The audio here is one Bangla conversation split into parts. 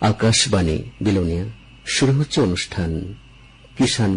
আকাশবাণী বিলোনিয়া। শুরু হচ্ছে অনুষ্ঠান কিষান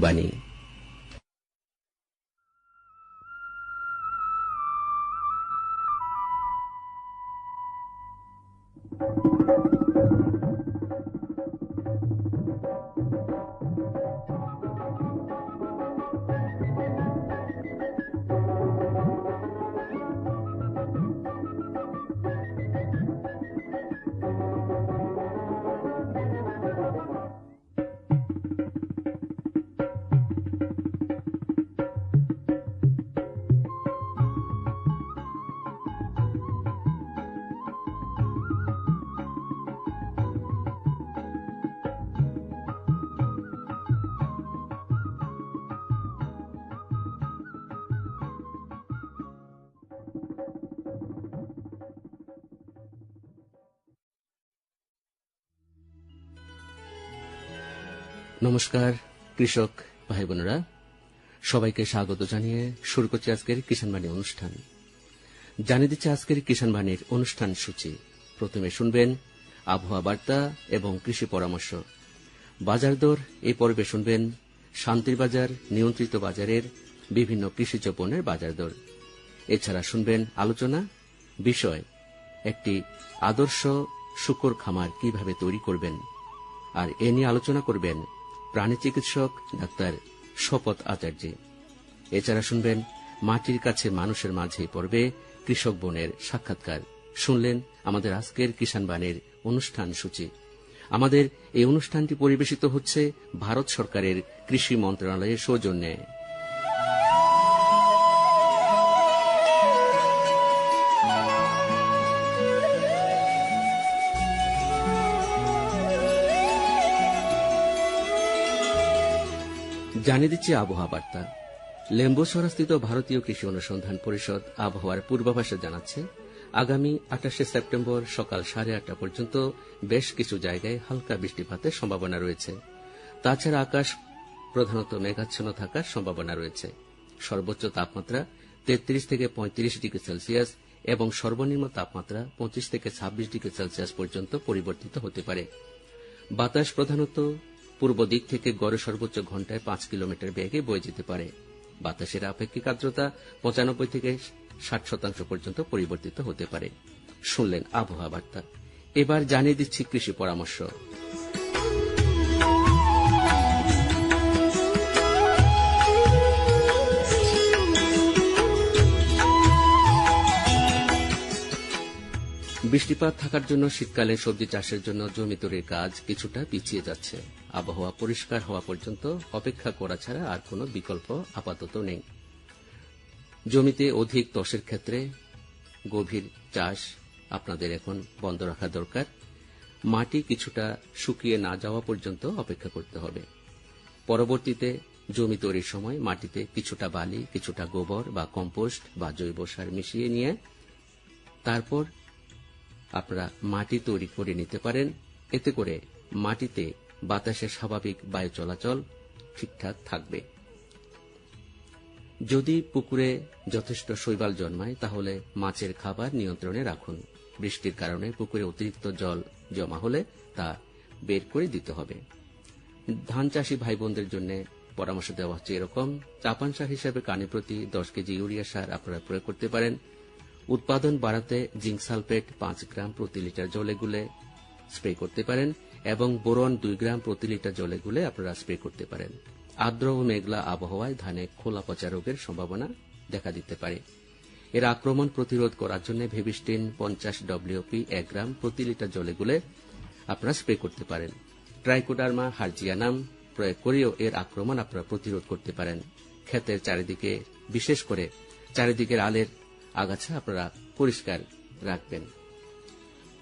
নমস্কার, কৃষক ভাই বোনেরা সবাইকে স্বাগত জানিয়ে শুরু করছি আজকের কিষাণ বাণী অনুষ্ঠান। জানিয়ে দিচ্ছে আজকের কিষাণ বাণীর অনুষ্ঠান সূচি। প্রথমে শুনবেন আবহাওয়া বার্তা এবং কৃষি পরামর্শ। বাজার দর, এই পর্বে শুনবেন শান্তির বাজার, নিয়ন্ত্রিত বাজারের বিভিন্ন কৃষিজ পণ্যের বাজার দর। এছাড়া শুনবেন আলোচনা, বিষয়, একটি আদর্শ শুকর খামার কীভাবে তৈরি করবেন। আর এ নিয়ে আলোচনা করবেন প্রাণী চিকিৎসক ডাক্তার শপথ আচার্য। এছাড়া শুনবেন মাটির কাছে মানুষের মাঝে পর্বে কৃষক বোনের সাক্ষাৎকার। শুনলেন আমাদের আজকের কিষাণ বাণীর অনুষ্ঠান সূচি। আমাদের এই অনুষ্ঠানটি পরিবেশিত হচ্ছে ভারত সরকারের কৃষি মন্ত্রণালয়ের সৌজন্যে। জানিয়ে দিচ্ছে আবহাওয়া বার্তা। লেম্বুসরাস্থিত ভারতীয় কৃষি অনুসন্ধান পরিষদ আবহাওয়ার পূর্বাভাসে জানাচ্ছে, আগামী আঠাশে সেপ্টেম্বর সকাল সাড়ে আটটা পর্যন্ত বেশ কিছু জায়গায় হালকা বৃষ্টিপাতের সম্ভাবনা রয়েছে। তাছাড়া আকাশ প্রধানত মেঘাচ্ছন্ন থাকার সম্ভাবনা রয়েছে। সর্বোচ্চ তাপমাত্রা তেত্রিশ থেকে পঁয়ত্রিশ ডিগ্রি সেলসিয়াস এবং সর্বনিম্ন তাপমাত্রা পঁচিশ থেকে ছাব্বিশ ডিগ্রি সেলসিয়াস পর্যন্ত পরিবর্তিত হতে পারে। বাতাস প্রধানত পূর্ব দিক থেকে গড়ে সর্বোচ্চ ঘন্টায় পাঁচ কিলোমিটার বেগে বয়ে যেতে পারে। বাতাসের আপেক্ষিক আর্দ্রতা পঁচানব্বই থেকে ষাট শতাংশ পর্যন্ত পরিবর্তিত হতে পারে। শুনলেন আবহাওয়া বার্তা এবার জানিয়ে দিচ্ছি কৃষি পরামর্শ। বৃষ্টিপাত থাকার জন্য শীতকালে সবজি চাষের জন্য জমি তৈরির কাজ কিছুটা পিছিয়ে যাচ্ছে। আবহাওয়া পরিষ্কার হওয়া পর্যন্ত অপেক্ষা করা ছাড়া আর কোনো বিকল্প আপাতত নেই। জমিতে অধিক তসের ক্ষেত্রে গভীর চাষ আপনাদের এখন বন্ধ রাখা দরকার। মাটি কিছুটা শুকিয়ে না যাওয়া পর্যন্ত অপেক্ষা করতে হবে। পরবর্তীতে জমি তৈরির সময় মাটিতে কিছুটা বালি, কিছুটা গোবর বা কম্পোস্ট বা জৈব সার মিশিয়ে নিয়ে তারপর আপনারা মাটি তৈরি করে নিতে পারেন। এতে করে মাটিতে বাতাসের স্বাভাবিক বায়ু চলাচল ঠিকঠাক থাকবে। যদি পুকুরে যথেষ্ট শৈবাল জন্মায়, তাহলে মাছের খাবার নিয়ন্ত্রণে রাখুন। বৃষ্টির কারণে পুকুরে অতিরিক্ত জল জমা হলে তা বের করে দিতে হবে। ধান চাষী ভাই বোনদের জন্য পরামর্শ দেওয়া হচ্ছে এরকম। চাপান সার হিসেবে কানে প্রতি দশ কেজি ইউরিয়া সার আপনারা প্রয়োগ করতে পারেন। উৎপাদন বাড়াতে জিঙ্ক সালফেট পাঁচ গ্রাম প্রতি লিটার জলে গুলে স্প্রে করতে পারেন। এবং বোরন দুই গ্রাম প্রতি লিটার জলে গুলে আপনারা স্প্রে করতে পারেন। আর্দ্র ও মেঘলা আবহাওয়ায় ধানে খোলা পচা রোগের সম্ভাবনা দেখা দিতে পারে। এর আক্রমণ প্রতিরোধ করার জন্য ভেবিস্টিন পঞ্চাশ ডব্লিউপি এক গ্রাম প্রতি লিটার জলে গুলে আপনারা স্প্রে করতে পারেন। ট্রাইকোডার্মা হার্জিয়ানাম প্রয়োগ করেও এর আক্রমণ আপনারা প্রতিরোধ করতে পারেন। ক্ষেতের চারিদিকে, বিশেষ করে চারিদিকের আলের আগাছা আপনারা পরিষ্কার রাখবেন।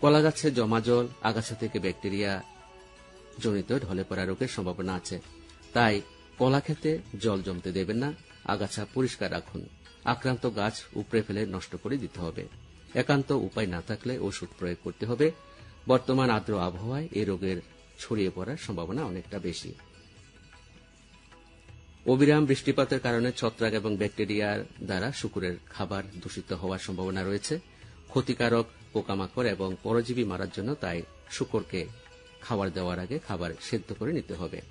কলা গাছে জমা জল, আগাছা থেকে ব্যাকটেরিয়া জনিত ঢলে পড়া রোগের সম্ভাবনা আছে। তাই কলা খেতে জল জমতে দেবেন না, আগাছা পরিষ্কার রাখুন। আক্রান্ত গাছ উপড়ে ফেলে নষ্ট করে দিতে হবে। একান্ত উপায় না থাকলে ওষুধ প্রয়োগ করতে হবে। বর্তমান আর্দ্র আবহাওয়ায় এই রোগের ছড়িয়ে পড়ার সম্ভাবনা অনেকটা বেশি। অবিরাম বৃষ্টিপাতের কারণে ছত্রাক এবং ব্যাকটেরিয়ার দ্বারা শুকুরের খাবার দূষিত হওয়ার সম্ভাবনা রয়েছে। ক্ষতিকারক পোকামাকড় এবং পরজীবী মারার জন্য তাই শুকরকে খাবার দেওয়ার আগে খাবার সেদ্ধ করে নিতে হবে।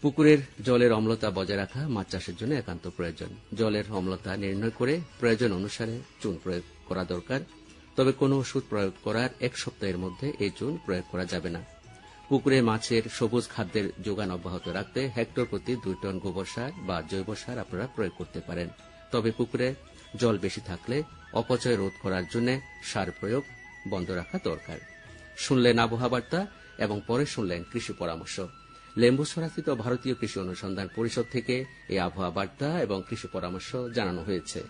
পুকুরের জলের অম্লতা বজায় রাখা মাছ চাষের জন্য একান্ত প্রয়োজন। জলের অম্লতা নির্ণয় করে প্রয়োজন অনুসারে চুন প্রয়োগ করা দরকার। তবে কোনো ওষুধ প্রয়োগ করার এক সপ্তাহের মধ্যে এই চুন প্রয়োগ করা যাবে না। পুকুরে মাছের সবুজ খাদ্যের যোগান অব্যাহত রাখতে হেক্টর প্রতি দুই টন গোবর সার বা জৈব সার আপনারা প্রয়োগ করতে পারেন। তবে পুকুরে জল বেশি থাকলে অপচয় রোধ করার জন্য সার প্রয়োগ বন্ধ রাখা দরকার। শুনলেন আবহাওয়া বার্তা এবং পরে শুনলেন কৃষি পরামর্শ। লেম্বু সরাস্থিত ভারতীয় কৃষি অনুসন্ধান পরিষদ থেকে এই আবহাওয়া বার্তা এবং কৃষি পরামর্শ জানানো হয়েছে।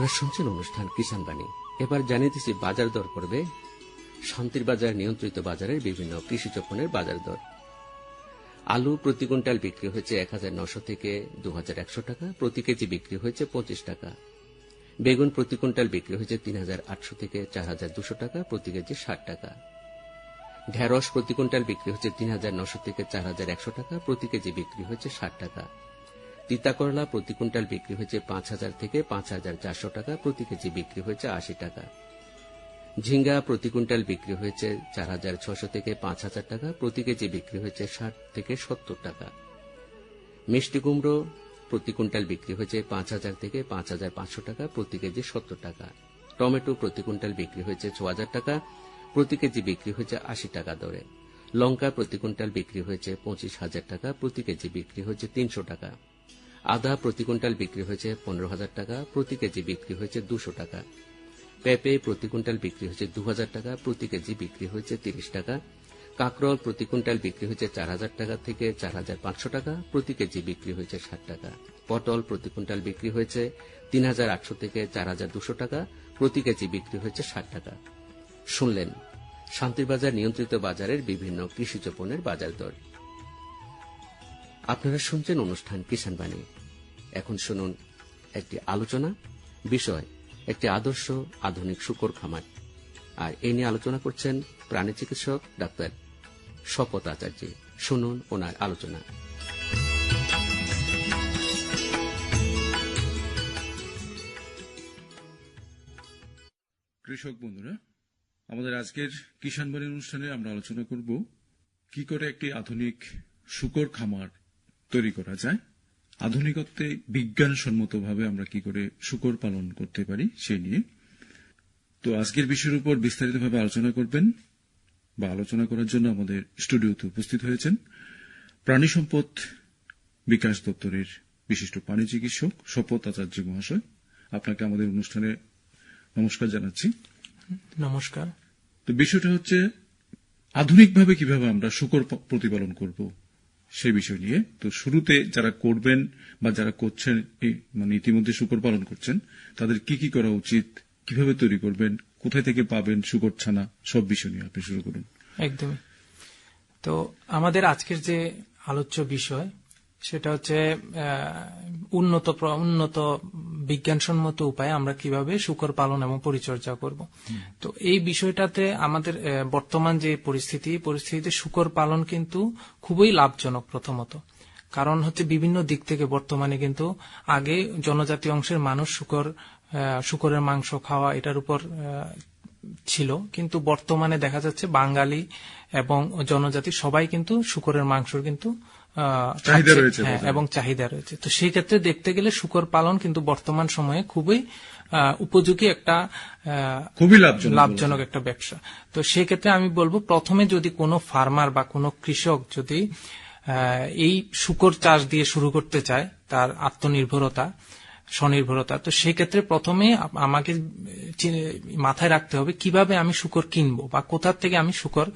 আপনারা শুনছেন অনুষ্ঠান কিষান বাণী। এবার জানিয়ে বাজার দর করবে শান্তির বাজার, নিয়ন্ত্রিত বাজারের বিভিন্ন কৃষিজ পণ্যের বাজার দর। আলু প্রতি কুইন্টাল বিক্রি হয়েছে এক হাজার নশো থেকে দু হাজার একশো টাকা, প্রতি কেজি বিক্রি হয়েছে পঁচিশ টাকা। বেগুন প্রতি কুইন্টাল বিক্রি হয়েছে তিন হাজার আটশো থেকে চার হাজার দুশো টাকা, প্রতি কেজি ষাট টাকা। ঢেঁড়স প্রতি কুইন্টাল বিক্রি হচ্ছে তিন হাজার নশো থেকে চার হাজার একশো টাকা, প্রতি কেজি বিক্রি হয়েছে ষাট টাকা। তিতা করলা প্রতি কুইন্টাল বিক্রি হয়েছে পাঁচ হাজার থেকে পাঁচ হাজার চারশো টাকা, প্রতি কেজি বিক্রি হয়েছে আশি টাকা। ঝিঙ্গা প্রতি কুইন্টাল বিক্রি হয়েছে চার হাজার ছশো থেকে পাঁচ হাজার টাকা, প্রতি কেজি বিক্রি হয়েছে ষাট থেকে সত্তর টাকা। মিষ্টি কুমড়ো প্রতি কুইন্টাল বিক্রি হয়েছে পাঁচ হাজার থেকে পাঁচ হাজার পাঁচশো টাকা, প্রতি কেজি সত্তর টাকা। টমেটো প্রতি কুইন্টাল বিক্রি হয়েছে ছ হাজার টাকা, প্রতি কেজি বিক্রি হয়েছে আশি টাকা দরে। লঙ্কা প্রতি কুইন্টাল বিক্রি হয়েছে পঁচিশ হাজার টাকা, প্রতি কেজি বিক্রি হয়েছে তিনশো টাকা। আদা প্রতি কুইন্টাল বিক্রি হয়েছে পনেরো হাজার টাকা, প্রতি কেজি বিক্রি হয়েছে দুশো টাকা। পেঁপে প্রতি কুইন্টাল বিক্রি হয়েছে দু হাজার টাকা, প্রতি কেজি বিক্রি হয়েছে তিরিশ টাকা। কাঁকরোল প্রতি কুইন্টাল বিক্রি হয়েছে চার হাজার টাকা থেকে চার হাজার পাঁচশো টাকা, প্রতি কেজি বিক্রি হয়েছে ষাট টাকা। পটল প্রতি কুইন্টাল বিক্রি হয়েছে তিন হাজার আটশো থেকে চার হাজার দুশো টাকা, প্রতি কেজি বিক্রি হয়েছে ষাট টাকা। শুনলেন শান্তিরবাজার নিয়ন্ত্রিত বাজারের বিভিন্ন কৃষিজ পণ্যের বাজার দর। আপনারা শুনছেন অনুষ্ঠান কিষান বাণী। এখন শুনুন একটি আলোচনা, বিষয়, একটি আদর্শ আধুনিক শুকর খামার। আর এ নিয়ে আলোচনা করছেন প্রাণী চিকিৎসক ডাক্তার শপথ আচার্য। শুনুন ওনার আলোচনা। কৃষক বন্ধুরা, আমাদের আজকের কিষাণ বাড়ি অনুষ্ঠানে আমরা আলোচনা করব কি করে একটি আধুনিক শুকর খামার তৈরি করা যায়। আধুনিকত্বে বিজ্ঞানসম্মতভাবে আমরা কি করে শুকর পালন করতে পারি সেই নিয়ে। তো আজকের বিষয়ের উপর বিস্তারিতভাবে আলোচনা করবেন বা আলোচনা করার জন্য আমাদের স্টুডিওতে উপস্থিত হয়েছেন প্রাণী সম্পদ বিকাশ দপ্তরের বিশিষ্ট প্রাণী চিকিৎসক শপথ আচার্য মহাশয়। আপনাকে আমাদের অনুষ্ঠানে নমস্কার জানাচ্ছি। নমস্কার। তো বিষয়টা হচ্ছে আধুনিকভাবে কীভাবে আমরা শুকর প্রতিপালন করব? সেই বিষয় নিয়ে। তো শুরুতে যারা করবেন বা যারা করছেন মানে ইতিমধ্যে শুকর পালন করছেন, তাদের কি কি করা উচিত? কীভাবে তৈরি করবেন? কোথায় থেকে পাবেন শুকর ছানা? সব বিষয় নিয়ে আপনি শুরু করুন। একদমই। তো আমাদের আজকের যে আলোচ্য বিষয় সেটা হচ্ছে উন্নত উন্নত বিজ্ঞানসম্মত উপায়ে আমরা কীভাবে শুকর পালন এবং পরিচর্যা করব। তো এই বিষয়টাতে আমাদের বর্তমান যে পরিস্থিতি পরিস্থিতিতে শুকর পালন কিন্তু খুবই লাভজনক প্রথমত। কারণ হচ্ছে বিভিন্ন দিক থেকে বর্তমানে কিন্তু আগে জনজাতি অংশের মানুষ শুকর আহ, শুকরের মাংস খাওয়া এটার উপর আহ, ছিল। কিন্তু বর্তমানে দেখা যাচ্ছে বাঙালি এবং জনজাতি সবাই কিন্তু শুকরের মাংস কিন্তু চাহিদা রয়েছে হ্যাঁ, এবং চাহিদা রয়েছে। তো সেই ক্ষেত্রে দেখতে গেলে শুকর পালন কিন্তু বর্তমান সময়ে খুবই উপযোগী একটা খুবই লাভজনক একটা ব্যবসা। তো সেই ক্ষেত্রে আমি বলব প্রথমে যদি কোনো ফার্মার বা কোনো কৃষক যদি আহ, এই শুকর চাষ দিয়ে শুরু করতে চায় তার আত্মনির্ভরতা স্বনির্ভরতা তো সেই ক্ষেত্রে প্রথমে আমাকে মাথায় রাখতে হবে কীভাবে আমি শুকর কিনবো বা কোথার থেকে আমি শুকর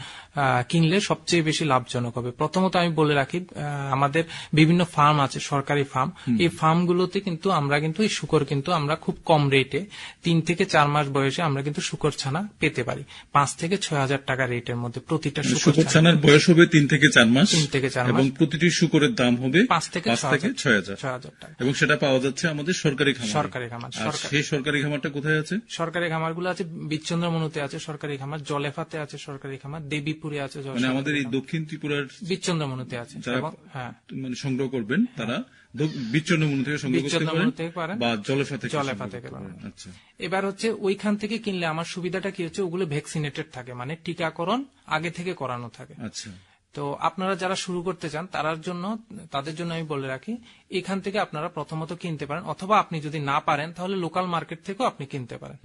কিনলে সবচেয়ে বেশি লাভজনক হবে। প্রথমত আমি বলে রাখি আমাদের বিভিন্ন ফার্ম আছে সরকারি ফার্ম। এই ফার্মগুলোতে কিন্তু আমরা কিন্তু এই শুকর কিন্তু আমরা খুব কম রেটে তিন থেকে চার মাস বয়সে আমরা কিন্তু শুকর ছানা পেতে পারি। পাঁচ থেকে ছয় হাজার টাকা রেটের মধ্যে প্রতিটা শুকর শুকর ছানার বয়স হবে তিন থেকে চার মাস তিন থেকে চার এবং প্রতিটি শুকরের দাম হবে পাঁচ থেকে ছয় হাজার- ছয় হাজার। টাকা। এবং সেটা পাওয়া যাচ্ছে আমাদের সরকারি খামার। সরকারি খামার। সেই সরকারি খামারটা কোথায় আছে? সরকারি খামারগুলো আছে বিচ্চন্দ্রমনুতে আছে সরকারি খামার জলেফাতে আছে সরকারি খামার দেবীপুরে আছে মানে আমাদের এই দক্ষিণ ত্রিপুরার বিচ্চন্দ্রমনুতে আছে হ্যাঁ। মানে সংগ্রহ করবেন তারা বিচ্ছন্নমূল থেকে সংগ্রহ করতে পারেন বা জলেফা থেকে জলেফা থেকে করতে পারেন। পারেন। আচ্ছা। এবার হচ্ছে ওইখান থেকে কিনলে আমার সুবিধাটা কি হচ্ছে? ওগুলো ভ্যাকসিনেটেড থাকে মানে টিকাকরণ আগে থেকে করানো থাকে। আচ্ছা। তো আপনারা যারা শুরু করতে চান তার জন্য তাদের জন্য আমি বলে রাখি এখান থেকে আপনারা প্রথমত কিনতে পারেন। অথবা আপনি যদি না পারেন তাহলে লোকাল মার্কেট থেকেও আপনি কিনতে পারেন।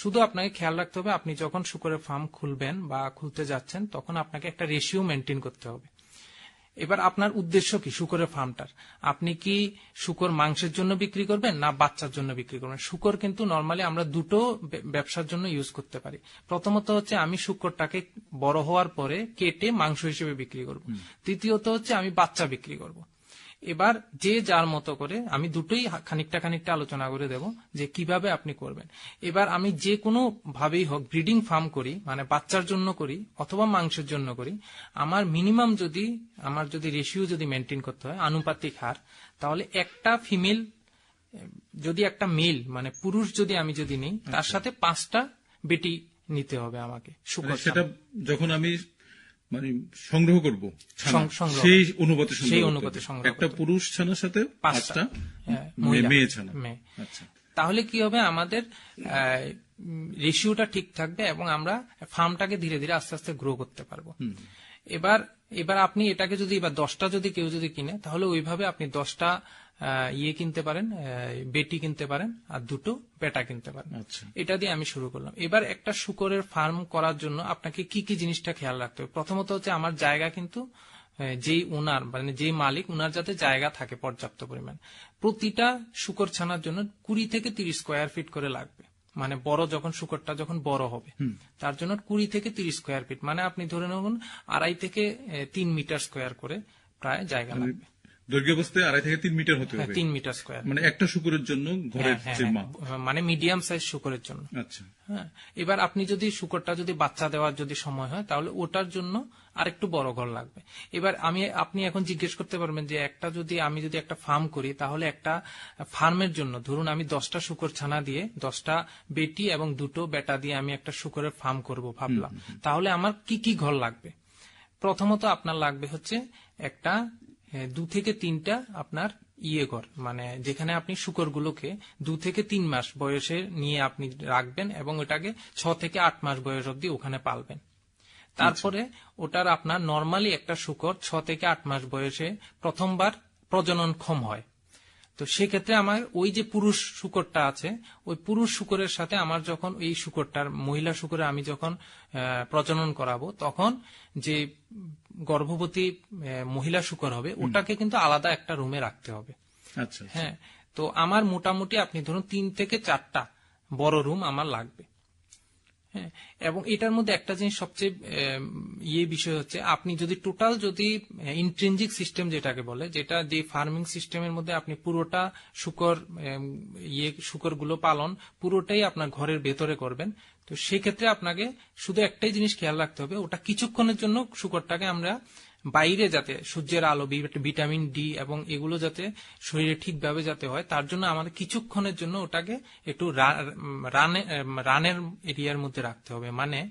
শুধু আপনাকে খেয়াল রাখতে হবে আপনি যখন শুকরের ফার্ম খুলবেন বা খুলতে যাচ্ছেন তখন আপনাকে একটা রেশিও মেনটেন করতে হবে। এবার আপনার উদ্দেশ্য কি? শুকরের ফার্মটার আপনি কি শুকর মাংসের জন্য বিক্রি করবেন না বাচ্চার জন্য বিক্রি করবেন? শুকর কিন্তু নর্মালি আমরা দুটো ব্যবসার জন্য ইউজ করতে পারি। প্রথমত হচ্ছে আমি শুকরটাকে বড় হওয়ার পরে কেটে মাংস হিসেবে বিক্রি করব। তৃতীয়ত হচ্ছে আমি বাচ্চা বিক্রি করব। এবার যে যার মতো করে আমি দুটোই খানিকটা খানিকটা আলোচনা করে দেব যে কীভাবে আপনি করবেন। এবার আমি যে কোনো ভাবেই হোক ব্রিডিং ফার্ম করি মানে বাচ্চার জন্য করি অথবা মাংসের জন্য করি আমার মিনিমাম যদি আমার যদি রেশিও যদি মেনটেন করতে হয় আনুপাতিক হার তাহলে একটা ফিমেল যদি একটা মেল মানে পুরুষ যদি আমি যদি নিই তার সাথে পাঁচটা বেটি নিতে হবে আমাকে মানে সেটা যখন আমি মানে সংগ্রহ করব। সেই অনুপাতে সেই অনুপাতে সংগ্রহ একটা পুরুষ ছানার সাথে পাঁচটা। হ্যাঁ, মে- মহিলা। মেয়ে ছানা। আচ্ছা। তাহলে কি হবে? আমাদের রেশিওটা ঠিক থাকবে এবং আমরা ফার্মটাকে ধীরে ধীরে আস্তে আস্তে গ্রো করতে পারব। এবার এবার আপনি এটাকে যদি এবার দশটা যদি কেউ যদি কিনে তাহলে ওইভাবে আপনি দশটা ইয়ে কিনতে পারেন বেটি কিনতে পারেন আর দুটো বেটা কিনতে পারেন। আচ্ছা। এটা দিয়ে আমি শুরু করলাম। এবার একটা শুকরের ফার্ম করার জন্য আপনাকে কি কি জিনিসটা খেয়াল রাখতে হবে? প্রথমত হচ্ছে আমার জায়গা কিন্তু যেই ওনার মানে যেই মালিক ওনার যাতে জায়গা থাকে পর্যাপ্ত পরিমাণ। প্রতিটা শুকর ছানার জন্য কুড়ি থেকে তিরিশ স্কোয়ার ফিট করে লাগবে। মানে বড় যখন শুকরটা যখন বড় হবে তার জন্য কুড়ি থেকে তিরিশ স্কোয়ার ফিট মানে আপনি ধরে নেবেন আড়াই থেকে তিন মিটার স্কোয়ার করে প্রায় জায়গা লাগবে। দৈর্ঘ্য আড়াই থেকে তিন মিটার হতে হ্যাঁ, হবে। তিন মিটার স্কোয়ার মানে একটা শুকুরের জন্য ঘরের হ্যাঁ, হ্যাঁ, মানে মিডিয়াম সাইজ শুকরের জন্য। আচ্ছা। হ্যাঁ এবার আপনি যদি শুকরটা যদি বাচ্চা দেওয়ার যদি সময় হয় তাহলে ওটার জন্য আরেকটু বড় ঘর লাগবে। এবার আমি আপনি এখন জিজ্ঞেস করতে পারবেন যে একটা যদি আমি যদি একটা ফার্ম করি তাহলে একটা ফার্মের জন্য ধরুন আমি দশটা শুকর ছানা দিয়ে দশটা বেটি এবং দুটো বেটা দিয়ে আমি একটা শুকরের ফার্ম করব ভাবলাম। তাহলে আমার কি কি ঘর লাগবে? প্রথমত আপনার লাগবে হচ্ছে একটা দু থেকে তিনটা আপনার ইয়ে ঘর মানে যেখানে আপনি শুকরগুলোকে দু থেকে তিন মাস বয়সে নিয়ে আপনি রাখবেন এবং ওটাকে ছ থেকে আট মাস বয়স অব্দি ওখানে পালবেন। তারপরে ওটার আপনার নর্মালি একটা শুকর ছ থেকে আট মাস বয়সে প্রথমবার প্রজনন ক্ষম হয়। তো সেক্ষেত্রে আমার ওই যে পুরুষ শুকরটা আছে ওই পুরুষ শুকরের সাথে আমার যখন এই শুকরটার মহিলা শুকরে আমি যখন আহ, প্রজনন করাবো তখন যে গর্ভবতী মহিলা শুকর হবে ওটাকে কিন্তু আলাদা একটা রুমে রাখতে হবে। আচ্ছা। হ্যাঁ তো আমার মোটামুটি আপনি ধরুন তিন থেকে চারটা বড় রুম আমার লাগবে। হ্যাঁ এবং এটার মধ্যে একটা জিনিস সবচেয়ে ইয়ে বিষয় হচ্ছে, আপনি যদি টোটাল যদি ইন্ট্রেঞ্জিক সিস্টেম যেটাকে বলে, যেটা যে ফার্মিং সিস্টেমের মধ্যে আপনি পুরোটা শুকর ইয়ে শুকরগুলো পালন, পুরোটাই আপনার ঘরের ভেতরে করবেন, তো সেক্ষেত্রে আপনাকে শুধু একটাই জিনিস খেয়াল রাখতে হবে, ওটা কিছুক্ষণের জন্য শুকরটাকে আমরা বাইরে যাতে সূর্যের আলো ভিটামিন ডি এবং এগুলো যাতে শরীরে ঠিকভাবে যাতে হয় তার জন্য আমাদের কিছুক্ষণের জন্য ওটাকে একটু রানে রানের এরিয়ার মধ্যে রাখতে হবে। মানে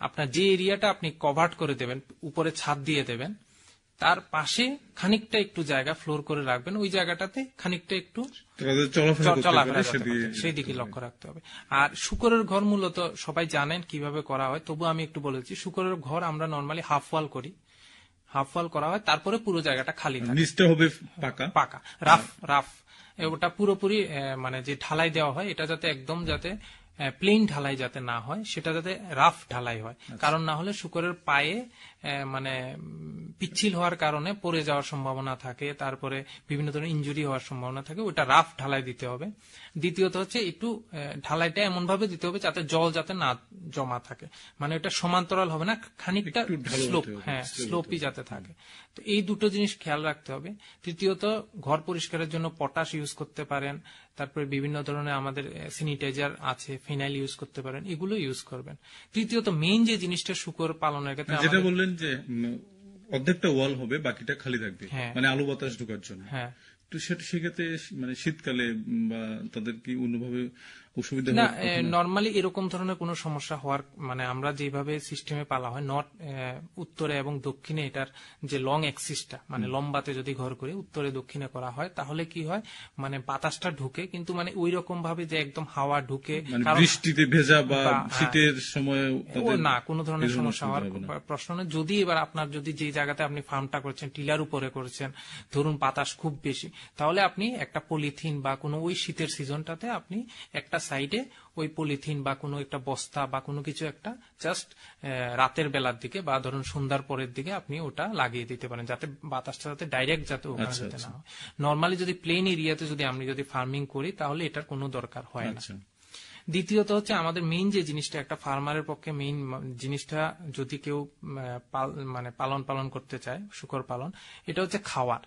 আপনার যে এরিয়াটা আপনি কভার করে দেবেন উপরে ছাদ দিয়ে দেবেন তার পাশে খানিকটা একটু জায়গা ফ্লোর করে রাখবেন। ওই জায়গাটাতে খানিকটা একটু চলাফেরা সেই দিকে লক্ষ্য রাখতে হবে। আর শুকরের ঘর মূলত সবাই জানেন কীভাবে করা হয় তবু আমি একটু বলেছি শুকরের ঘর আমরা নর্মালি হাফ ওয়াল করি। হাফ ওয়াল করা হয় তারপরে পুরো জায়গাটা খালি থাকে। নিচটা হবে পাকা? পাকা। Rough rough. ওটা পুরোপুরি মানে যে ঢালাই দেওয়া হয় এটা যাতে একদম যাতে প্লেন ঢালাই যাতে না হয় সেটা যাতে রাফ ঢালাই হয়। কারণ না হলে শুকরের পায়ে মানে পিচ্ছিল হওয়ার কারণে পড়ে যাওয়ার সম্ভাবনা থাকে তারপরে বিভিন্ন ধরনের ইনজুরি হওয়ার সম্ভাবনা থাকে ওটা রাফ ঢালাই দিতে হবে। দ্বিতীয়ত হচ্ছে একটু ঢালাইটা এমন ভাবে দিতে হবে যাতে জল যাতে না জমা থাকে। মানে ওটা সমান্তরাল হবে না খানিকটা স্লোপ হ্যাঁ স্লোপই যাতে থাকে। তো এই দুটো জিনিস খেয়াল রাখতে হবে। তৃতীয়ত ঘর পরিষ্কারের জন্য পটাশ ইউজ করতে পারেন তারপরে বিভিন্ন ধরনের আমাদের স্যানিটাইজার আছে ফিনাইল ইউজ করতে পারেন এগুলো ইউজ করবেন। তৃতীয়ত মেইন যে জিনিসটা শুকর পালনের ক্ষেত্রে যেটা বললেন যে অর্ধেকটা ওয়াল হবে বাকিটা খালি থাকবে। হ্যাঁ। মানে আলো বাতাস ঢোকার জন্য। হ্যাঁ। তো সেটা সেক্ষেত্রে মানে শীতকালে বা তাদের কি অন্যভাবে অসুবিধা না? নর্মালি এরকম ধরনের কোনো সমস্যা হওয়ার মানে আমরা যেভাবে সিস্টেমে পালা হয় নর্থ উত্তরে এবং দক্ষিণে এটার যে লং এক্সিসটা মানে লম্বাতে যদি ঘর করে উত্তরে দক্ষিণে করা হয় তাহলে কি হয় মানে বাতাসটা ঢুকে কিন্তু মানে ওই রকম ভাবে যে একদম হাওয়া ঢুকে মানে বৃষ্টিতে ভেজা বা হ্যাঁ। শীতের সময় না কোনো ধরনের সমস্যা হওয়ার। প্রশ্ন নেই যদি এবার আপনার যদি যে জায়গাতে আপনি ফার্মটা করছেন টিলার উপরে করছেন ধরুন বাতাস খুব বেশি তাহলে আপনি একটা পলিথিন বা কোনো ওই শীতের সিজনটাতে আপনি একটা সাইডে ওই পলিথিন বা কোনো একটা বস্তা বা কোনো কিছু একটা জাস্ট রাতের বেলার দিকে বা ধরুন সন্ধ্যার পরের দিকে আপনি ওটা লাগিয়ে দিতে পারেন যাতে বাতাসটা যাতে ডাইরেক্ট যাতে ওখানে আচ্ছা, যেতে আচ্ছা। না হয়। নর্মালি যদি প্লেন এরিয়াতে যদি আমি যদি ফার্মিং করি তাহলে এটার কোনো দরকার হয় না। আচ্ছা। দ্বিতীয়ত হচ্ছে আমাদের মেইন যে জিনিসটা একটা ফার্মারের পক্ষে মেইন জিনিসটা যদি কেউ মানে পালন পালন করতে চায় শুকর পালন এটা হচ্ছে খাওয়ার।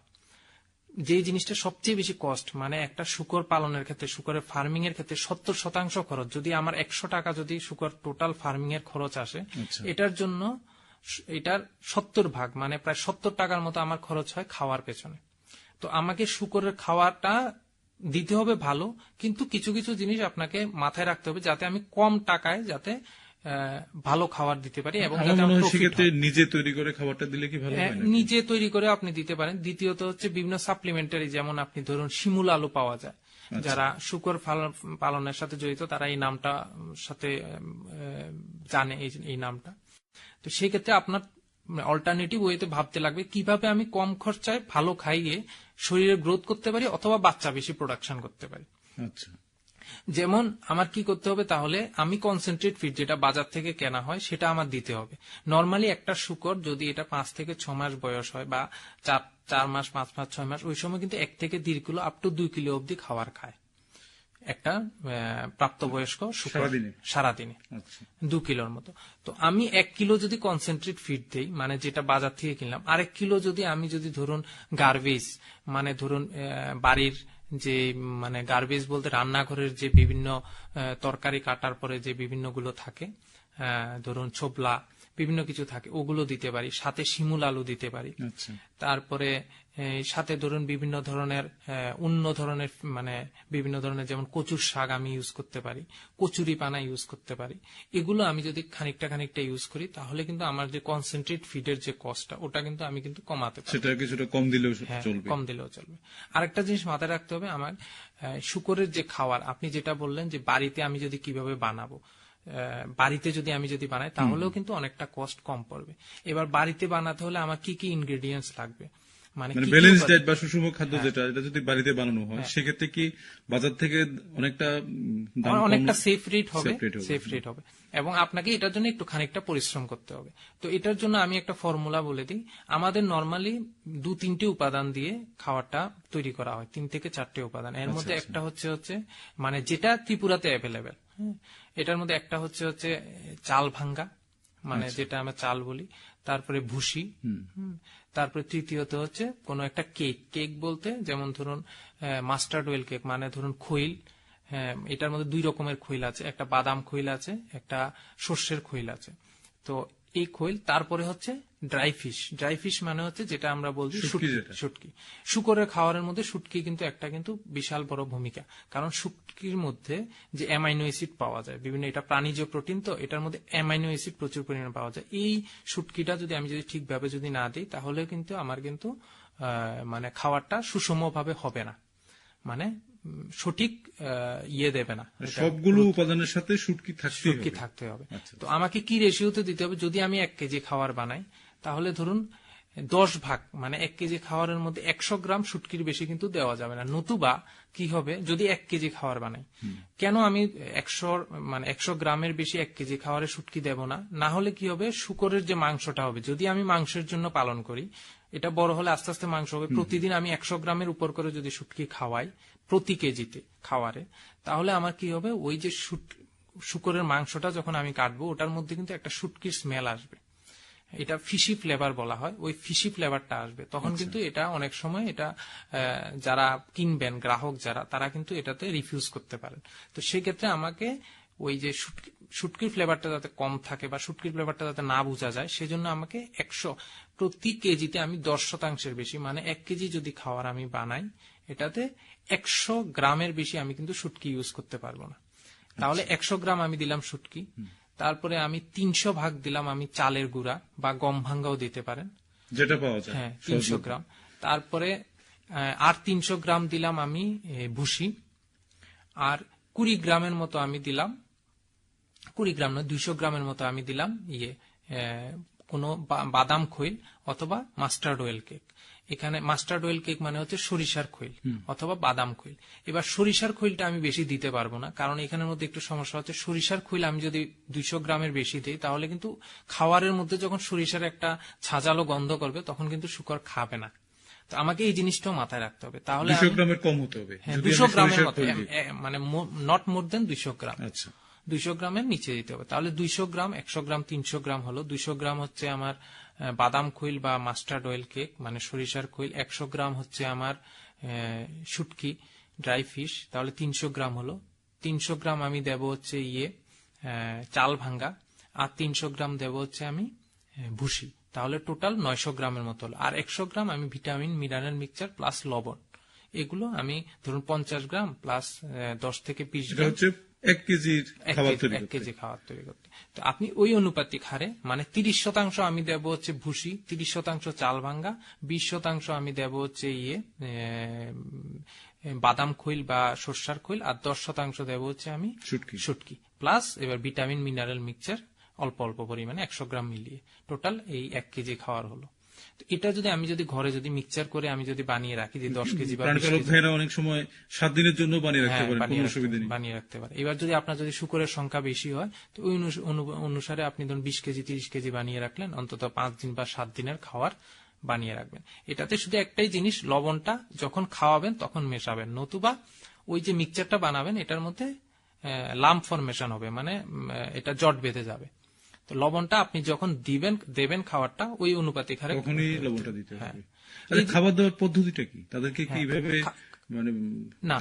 যে জিনিসটা সবচেয়ে বেশি কস্ট মানে একটা শুকর পালনের ক্ষেত্রে শুকরের ফার্মিং এর ক্ষেত্রে সত্তর শতাংশ খরচ যদি আমার একশো টাকা যদি শুকর টোটাল ফার্মিং এর খরচ আসে আচ্ছা। এটার জন্য এটার সত্তর ভাগ মানে প্রায় সত্তর টাকার মতো আমার খরচ হয় খাওয়ার পেছনে তো আমাকে শুকরের খাওয়াটা দিতে হবে ভালো কিন্তু কিছু কিছু জিনিস আপনাকে মাথায় রাখতে হবে যাতে আমি কম টাকায় যাতে ভালো খাবার দিতে পারি এবং সেক্ষেত্রে নিজে তৈরি করে খাবারটা দিলে কি ভালো হ্যাঁ? নিজে তৈরি করে আপনি দিতে পারেন। দ্বিতীয়ত হচ্ছে বিভিন্ন সাপ্লিমেন্টারি যেমন আপনি ধরুন শিমুল আলু পাওয়া যায়। আচ্ছা। যারা শুকর পালনের সাথে জড়িত তারা এই নামটা সাথে জানে এই- এই নামটা। তো সেই ক্ষেত্রে আপনার অল্টারনেটিভ ওয়েতে ভাবতে লাগবে কীভাবে আমি কম খরচায় ভালো খাইয়ে শরীরে গ্রোথ করতে পারি অথবা বাচ্চা বেশি প্রোডাকশন করতে পারি। আচ্ছা। যেমন আমার কি করতে হবে তাহলে আমি কনসেন্ট্রেট ফিড যেটা বাজার থেকে কেনা হয় সেটা আমার দিতে হবে। নর্মালি একটা শুকর যদি এটা পাঁচ থেকে ছ মাস বয়স হয় বা চার চার মাস পাঁচ মাস ছয় মাস ওই সময় কিন্তু এক থেকে দেড় কিলো আপ টু দুই কিলো অবধি খাবার খায়। একটা প্রাপ্তবয়স্ক শুকর সারাদিনে? আচ্ছা। দু কিলোর মতো। তো আমি এক কিলো যদি কনসেন্ট্রেট ফিড দেই মানে যেটা বাজার থেকে কিনলাম আরেক কিলো যদি আমি যদি ধরুন গার্বেজ মানে ধরুন বাড়ির যে মানে গার্বেজ বলতে রান্নাঘরের যে বিভিন্ন তরকারি কাটার পরে যে বিভিন্নগুলো থাকে ধরুন ছোবলা বিভিন্ন কিছু থাকে ওগুলো দিতে পারি সাথে শিমুল আলু দিতে পারি। আচ্ছা। তারপরে সাথে ধরুন বিভিন্ন ধরনের অন্য ধরনের মানে বিভিন্ন ধরনের যেমন কচুর শাক আমি ইউজ করতে পারি কচুরি পানা ইউজ করতে পারি। এগুলো আমি যদি খানিকটা খানিকটা ইউজ করি তাহলে কিন্তু আমার যে কনসেন্ট্রেট ফিডের যে কস্টটা ওটা কিন্তু আমি কিন্তু কমাতে পারি সেটা কিছুটা কম দিলেও হ্যাঁ, চলবে। কম দিলেও চলবে। আরেকটা জিনিস মাথায় রাখতে হবে আমার শুকরের যে খাবার আপনি যেটা বললেন যে বাড়িতে আমি যদি কীভাবে বানাবো বাড়িতে যদি আমি যদি বানাই তাহলেও কিন্তু অনেকটা কস্ট কম পড়বে। এবার বাড়িতে বানাতে হলে আমার কি কি ইনগ্রেডিয়েন্টস লাগবে? মানে মানে ব্যালেন্স উপাদান- ডায়েট বা সুষম খাদ্য যেটা এটা যদি বাড়িতে বানানো হয় সেক্ষেত্রে কি বাজার থেকে অনেকটা অনেকটা সেফ রেট হবে। সেফ রেট হবে। এবং আপনাকে এটার জন্য একটু খানিকটা পরিশ্রম করতে হবে। তো এটার জন্য আমি একটা ফর্মুলা বলে দিই। আমাদের নর্মালি দু তিনটে উপাদান দিয়ে খাবারটা তৈরি করা হয় তিন থেকে চারটে উপাদান। এর মধ্যে একটা হচ্ছে হচ্ছে মানে যেটা ত্রিপুরাতে অ্যাভেলেবেল এটার মধ্যে একটা হচ্ছে হচ্ছে চাল ভাঙ্গা মানে যেটা আমরা চাল বলি। তারপরে ভুসি হুম, তারপরে তৃতীয়ত হচ্ছে কোনো একটা কেক। কেক বলতে যেমন ধরুন মাস্টার্ড ওয়েল কেক মানে ধরুন খৈল এটার মধ্যে দুই রকমের খৈল আছে। একটা বাদাম খৈল আছে, একটা সর্ষের খৈল আছে। তো এই খৈল তারপরে হচ্ছে ড্রাই ফিশ ড্রাই ফিশ মানে হচ্ছে যেটা আমরা বলছি শুটকি শুকরের খাওয়ারের মধ্যে শুটকি কিন্তু একটা কিন্তু বিশাল বড় ভূমিকা। কারণ শুটকির মধ্যে যে অ্যামাইনো অ্যাসিড পাওয়া যায় বিভিন্ন এটা প্রাণীজ প্রোটিন তো এটার মধ্যে অ্যামাইনো অ্যাসিড প্রচুর পরিমাণে পাওয়া যায়। এই শুটকিটা যদি আমি যদি ঠিকভাবে যদি না দিই তাহলে কিন্তু আমার কিন্তু আহ, মানে খাবারটা সুষমভাবে হবে না। মানে সঠিক ইয়ে দেবে না। সবগুলো উপাদানের সাথে শুটকি শুটকি হবে। থাকতে হবে। আচ্ছা। তো আমাকে কি রেশিওতে দিতে হবে? যদি আমি এক কেজি খাবার বানাই তাহলে ধরুন দশ ভাগ মানে এক কেজি খাওয়ারের মধ্যে একশো গ্রাম শুটকির বেশি কিন্তু দেওয়া যাবে না। নতুবা কি হবে? যদি এক কেজি খাওয়ার বানাই কেন আমি একশো মানে একশো গ্রামের বেশি এক কেজি খাওয়ারে শুটকি দেব না? না হলে কি হবে? শুকরের যে মাংসটা হবে যদি আমি মাংসের জন্য পালন করি এটা বড় হলে আস্তে আস্তে মাংস হবে। প্রতিদিন আমি একশো গ্রামের উপর করে যদি শুটকি খাওয়াই প্রতি কেজিতে খাওয়ারে তাহলে আমার কি হবে? ওই যে শুকরের মাংসটা যখন আমি কাটবো ওটার মধ্যে কিন্তু একটা শুটকির স্মেল আসবে। এটা ফিশি ফ্লেভার বলা হয় ওই ফিশি ফ্লেভারটা আসবে। তখন কিন্তু এটা অনেক সময় এটা যারা কিনবেন গ্রাহক যারা তারা কিন্তু এটাতে রিফিউজ করতে পারেন। তো সেক্ষেত্রে আমাকে ওই যে শুটকি- শুটকির ফ্লেভারটা যাতে কম থাকে বা শুটকির ফ্লেভারটা যাতে না বোঝা যায় সেজন্য আমাকে একশো প্রতি কেজিতে আমি দশ শতাংশের বেশি মানে এক কেজি যদি খাওয়ার আমি বানাই এটাতে একশো গ্রামের বেশি আমি কিন্তু শুটকি ইউজ করতে পারব না। তাহলে একশো গ্রাম আমি দিলাম শুটকি। তারপরে আমি তিনশো ভাগ দিলাম আমি চালের গুঁড়া বা গম ভাঙ্গাও দিতে পারেন। যেটা পাওয়া যায়। হ্যাঁ তিনশো গ্রাম। তারপরে আর তিনশো গ্রাম দিলাম আমি ভুসি। আর কুড়ি গ্রামের মতো আমি দিলাম কুড়ি গ্রাম নয় দুইশো গ্রামের মতো আমি দিলাম ইয়ে কোনো বাদাম খৈল অথবা মাস্টার্ড অয়েল কেক এখানে মাস্টার্ড অয়েল কেক মানে হচ্ছে সরিষার খৈল অথবা বাদাম খৈল। এবার সরিষার খৈলটা আমি বেশি দিতে পারব না কারণ এখানের মধ্যে একটু সমস্যা হচ্ছে। সরিষার খৈল আমি যদি দুইশো গ্রামের বেশি দিই তাহলে কিন্তু খাওয়ারের মধ্যে যখন সরিষার একটা ছাজালো গন্ধ করবে তখন কিন্তু শুকর খাবে না। তো আমাকে এই জিনিসটাও মাথায় রাখতে হবে। তাহলে দুশো গ্রামের কম হতে হবে। হ্যাঁ যদি দুশো গ্রামের মতো মানে নট মোর দেন দুইশো গ্রাম। আচ্ছা। দুইশো গ্রামের নিচে দিতে হবে। তাহলে দুইশো গ্রাম একশো গ্রাম তিনশো গ্রাম হলো। দুইশো গ্রাম হচ্ছে আমার বাদাম খৈল বা মাস্টার্ড অয়েল কেক মানে সরিষার খৈল একশো গ্রাম হচ্ছে আমার শুটকি ড্রাই ফিশ তাহলে তিনশো গ্রাম হলো। তিনশো গ্রাম আমি দেব হচ্ছে ইয়ে চাল ভাঙ্গা আর তিনশো গ্রাম দেব হচ্ছে আমি ভুসি তাহলে টোটাল নয়শো গ্রামের মতো হলো। আর একশো গ্রাম আমি ভিটামিন মিনারেল মিক্সচার প্লাস লবণ এগুলো আমি ধরুন পঞ্চাশ গ্রাম প্লাস দশ থেকে বিশ গ্রাম হচ্ছে এক কেজির খাবার তৈরি এক করতে। কেজি খাবার তৈরি করতে। তো আপনি ওই অনুপাতিক হারে মানে তিরিশ শতাংশ আমি দেব হচ্ছে ভুসি তিরিশ শতাংশ চাল ভাঙ্গা বিশ শতাংশ আমি দেব হচ্ছে ইয়ে বাদাম খৈল বা সর্ষার খৈল আর দশ শতাংশ দেব হচ্ছে আমি শুটকি। শুটকি। প্লাস এবার ভিটামিন মিনারেল মিক্সচার অল্প অল্প পরিমাণে একশো গ্রাম মিলিয়ে টোটাল এই এক কেজি খাওয়ার হলো। এটা যদি আমি যদি ঘরে যদি মিক্সচার করে আমি যদি বানিয়ে রাখি যে দশ কেজি বা ভাইরা অনেক সময় সাত দিনের জন্য বানিয়ে রাখতে হ্যাঁ, পারেন কোনো অসুবিধা পারে, নেই। বানিয়ে রাখতে পারে। এবার যদি আপনার যদি শুকরের সংখ্যা বেশি হয় তো ওই অনুসারে আপনি ধরুন বিশ কেজি তিরিশ কেজি বানিয়ে রাখলেন অন্তত পাঁচ দিন বা সাত দিনের খাওয়ার বানিয়ে রাখবেন। এটাতে শুধু একটাই জিনিস লবণটা যখন খাওয়াবেন তখন মেশাবেন। নতুবা ওই যে মিক্সচারটা বানাবেন এটার মধ্যে লাম্প ফরমেশন হবে মানে এটা জট বেঁধে যাবে। তো লবণটা আপনি যখন দিবেন দেবেন খাবারটা ওই অনুপাতিক হারে তখনই লবণটা দিতে হ্যাঁ। হবে আচ্ছা খাবার দাবার পদ্ধতিটা কি? তাদেরকে কি এইভাবে খা- মানে।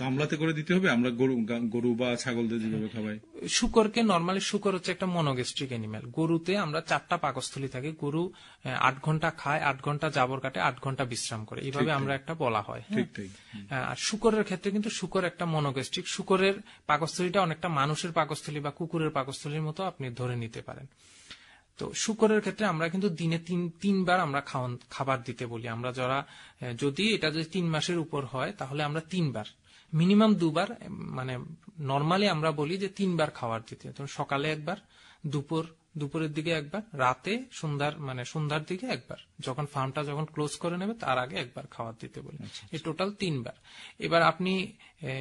গামলাতে করে দিতে হবে? আমরা গরু গরু বা ছাগলদের যেভাবে খাওয়াই। শুকরকে নর্মালি শুকর হচ্ছে একটা মনোগেস্ট্রিক অ্যানিমেল গরুতে আমরা চারটা পাকস্থলী থাকে। গরু আট ঘণ্টা খায় আট ঘণ্টা জাবর কাটে আট ঘণ্টা বিশ্রাম করে। এইভাবে আমরা একটা বলা হয় হ্যাঁ? আর শুকরের ক্ষেত্রে কিন্তু শুকর একটা মনোগেস্ট্রিক শুকরের পাকস্থলীটা অনেকটা মানুষের পাকস্থলী বা কুকুরের পাকস্থলীর মতো আপনি ধরে নিতে পারেন। তো শুকরের ক্ষেত্রে আমরা কিন্তু দিনে তিন, তিনবার আমরা খাওয়ান, খাবার দিতে বলি। আমরা যারা যদি এটা যদি তিন মাসের উপর হয়, তাহলে আমরা তিনবার। মিনিমাম দুবার মানে নর্মালি আমরা বলি যে তিনবার খাবার দিতে। তো সকালে একবার, দুপুর দুপুরের দিকে একবার রাতে সন্ধ্যার মানে সন্ধ্যার দিকে একবার। যখন ফার্মটা যখন ক্লোজ করে নেবে তার আগে একবার খাবার দিতে বলি। এই টোটাল তিনবার। এবার আপনি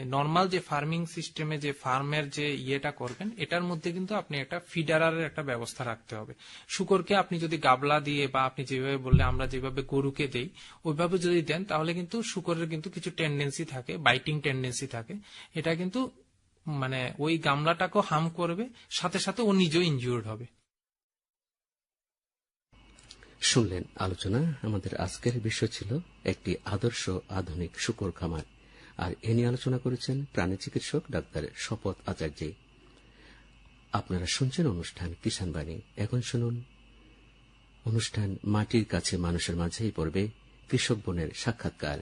নর্মাল যে ফার্মিং সিস্টেমে যে ফার্মের যে ইয়েটা করবেন এটার মধ্যে কিন্তু আপনি একটা ফিডারারের একটা ব্যবস্থা রাখতে হবে। শুকরকে আপনি যদি গাবলা দিয়ে বা আপনি যেভাবে বললে আমরা যেভাবে গরুকে দেই ওইভাবে যদি দেন তাহলে কিন্তু শুকরের কিন্তু কিছু টেন্ডেন্সি থাকে বাইটিং টেন্ডেন্সি থাকে। এটা কিন্তু মানে ওই গামলাটাকেও হাম করবে, সাথে সাথে ও নিজেও ইনজিউর্ড হবে। শুনলেন আলোচনা? আমাদের আজকের বিষয় ছিল একটি আদর্শ আধুনিক শুকর খামার। আর এ নিয়ে আলোচনা করেছেন প্রাণী চিকিৎসক ডাক্তার শপথ আচার্য। আপনারা শুনছেন অনুষ্ঠান কিষান বাণী। এখন শুনুন। অনুষ্ঠান মাটির কাছে মানুষের মাঝেই পড়বে কৃষক বোনের সাক্ষাৎকার।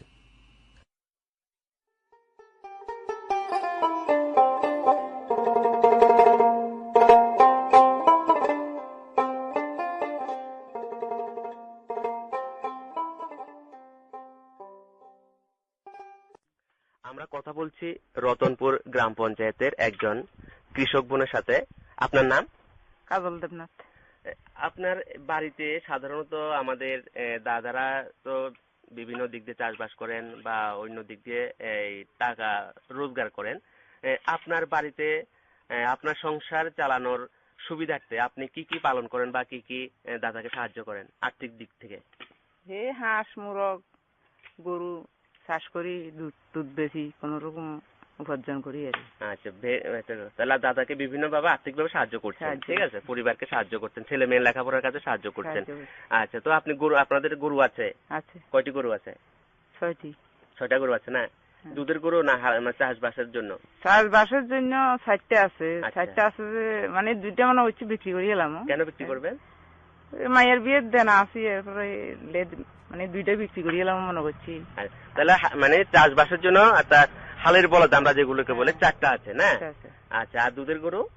গ্রাম পঞ্চায়েতের একজন কৃষক বোনের সাথে। আপনার নাম? কাজল দেবনাথ। আপনার বাড়িতে সাধারণত আমাদের দাদারা তো বিভিন্ন দিক দিয়ে চাষবাস করেন বা অন্য দিক দিয়ে এই টাকা রোজগার করেন। আপনার বাড়িতে আপনার সংসার চালানোর সুবিধার্থে আপনি কি কি পালন করেন বা কি কি দাদাকে সাহায্য করেন আর্থিক দিক থেকে? হে হাঁস মুরগ গরু চাষ করি দুধ দুধ বেশি কোন রকম উপার্জন করি আর আচ্ছা আচ্ছা, তাহলে দাদাকে বিভিন্ন ভাবে আর্থিকভাবে সাহায্য করছেন ঠিক আছে? পরিবারকে সাহায্য করছেন ছেলে মেয়ের লেখাপড়ার কাছে সাহায্য করছেন। আচ্ছা তো আপনি গরু আপনাদের গরু আছে? আছে। কয়টি গরু আছে? ছয়টি। ছয়টা গরু আছে না? দুধের গরু না মানে চাষবাসের জন্য? চাষবাসের জন্য চারটে আছে। আচ্ছা। চারটে আছে যে মানে দুইটা মানে হচ্ছে বিক্রি করে এলাম। কেন বিক্রি করবেন? মায়ের বিয়ের দেনা আছে এরপরে মানে দুইটা বিক্রি করে এলাম মনে করছি। তাহলে মানে চাষবাসের জন্য হালের বলদ আমরা যেগুলোকে বলে চারটা আছে না? আচ্ছা, আর দুধের গরু?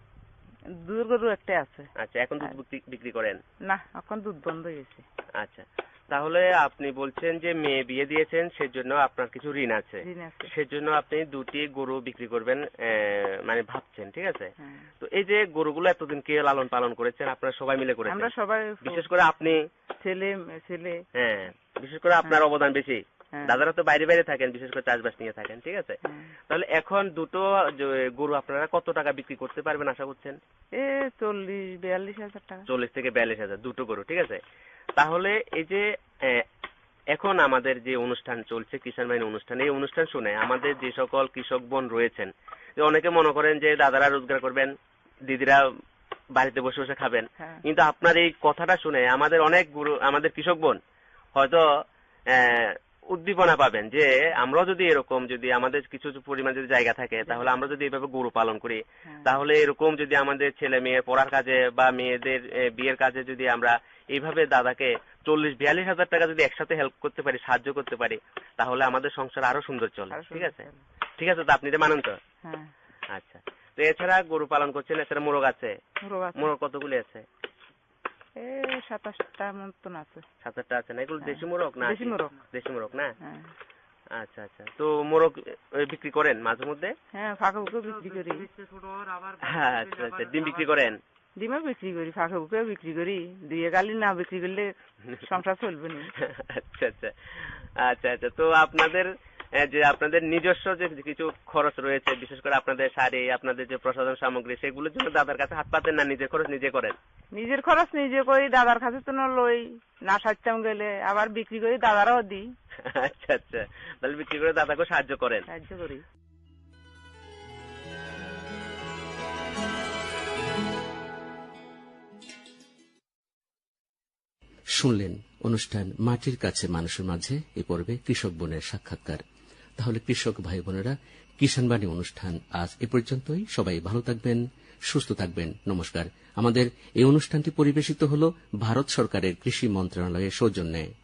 দুধ গরু একটা আছে। আচ্ছা এখন দুধ বিক্রি- করেন? না এখন দুধ বন্ধ হয়ে গেছে। আচ্ছা তাহলে আপনি বলছেন যে মেয়ে বিয়ে দিয়েছেন সেজন্য আপনার কিছু ঋণ আছে। সেজন্য আপনি দুটি গরু বিক্রি করবেন মানে ভাবছেন ঠিক আছে? হ্যাঁ। তো এই যে গরুগুলো এতদিন কে লালন পালন করেছেন আপনারা সবাই মিলে করেছেন? আমরা সবাই বিশেষ করে আপনি? ছেলে ছেলে। হ্যাঁ বিশেষ করে আপনার অবদান বেশি। হ্যাঁ। দাদারা তো বাইরে বাইরে থাকেন বিশেষ করে চাষবাস নিয়ে থাকেন ঠিক আছে? হ্যাঁ। তাহলে এখন দুটো গরু আপনারা কত টাকা বিক্রি করতে পারবেন আশা করছেন? এ চল্লিশ বিয়াল্লিশ হাজার টাকা। চল্লিশ থেকে বিয়াল্লিশ হাজার দুটো গরু ঠিক আছে? তাহলে এই যে এখন আমাদের যে অনুষ্ঠান চলছে কিষাণ বাহিনী অনুষ্ঠান এই অনুষ্ঠান শুনে আমাদের যে সকল কৃষক বোন রয়েছেন অনেকে মনে করেন যে দাদারা রোজগার করবেন দিদিরা বাড়িতে বসে বসে খাবেন। হ্যাঁ। কিন্তু আপনার এই কথাটা শুনে আমাদের অনেক গুরু আমাদের কৃষক বোন হয়তো আহ, উদ্দীপনা পাবেন যে আমরাও যদি এরকম যদি আমাদের কিছু পরিমাণ যদি জায়গা থাকে তাহলে আমরা যদি এভাবে গরু পালন করি। হ্যাঁ। তাহলে এরকম যদি আমাদের ছেলে মেয়ে পড়ার কাজে বা মেয়েদের বিয়ের কাজে যদি আমরা এইভাবে দাদাকে চল্লিশ বিয়াল্লিশ হাজার টাকা যদি একসাথে হেল্প করতে পারি সাহায্য করতে পারি তাহলে আমাদের সংসার আরও সুন্দর চলে। ঠিক আছে? ঠিক আছে তো আপনি মানেন তো? হ্যাঁ। আচ্ছা। তো এছাড়া গরু পালন করছেন এছাড়া মোরগ আছে? মোরগ আছে। মোরগ কতগুলি আছে? মতন আছে। সাত আটটা আছে না? এগুলো দেশি মোরগ না দেশি মোরগ। দেশি মোরগ না? হ্যাঁ। আচ্ছা আচ্ছা। তো মোরগ বিক্রি করেন মাঝে মধ্যে? হ্যাঁ ফাঁকা বুকে বিক্রি করি। হ্যাঁ আচ্ছা আচ্ছা। ডিম বিক্রি করেন? ডিমও বিক্রি করি ফাঁকা বুকেও বিক্রি করি। দুই গালি না বিক্রি করলে সংসার চলবে না। আচ্ছা আচ্ছা। আচ্ছা আচ্ছা। তো আপনাদের যে আপনাদের নিজস্ব যে কিছু খরচ রয়েছে বিশেষ করে আপনাদের শাড়ি আপনাদের যে প্রসাধন সামগ্রী সেগুলোর জন্য দাদার কাছে হাত পাতেন না নিজের খরচ নিজে করেন? নিজের খরচ নিজে করি দাদার কাছে তো না লই না সারতাম গেলে আবার বিক্রি করি দাদারাও দিই। আচ্ছা আচ্ছা তাহলে বিক্রি করে দাদাকে সাহায্য করেন। সাহায্য করি। শুনলেন অনুষ্ঠান মাটির কাছে মানুষের মাঝে এ পর্বে কৃষক বোনের সাক্ষাৎকার। তাহলে কৃষক ভাই বোনেরা কিষাণবাণী অনুষ্ঠান আজ এ পর্যন্তই। সবাই ভালো থাকবেন, সুস্থ থাকবেন। নমস্কার। আমাদের এই অনুষ্ঠানটি পরিবেশিত হল ভারত সরকারের কৃষি মন্ত্রণালয়ের সৌজন্যে।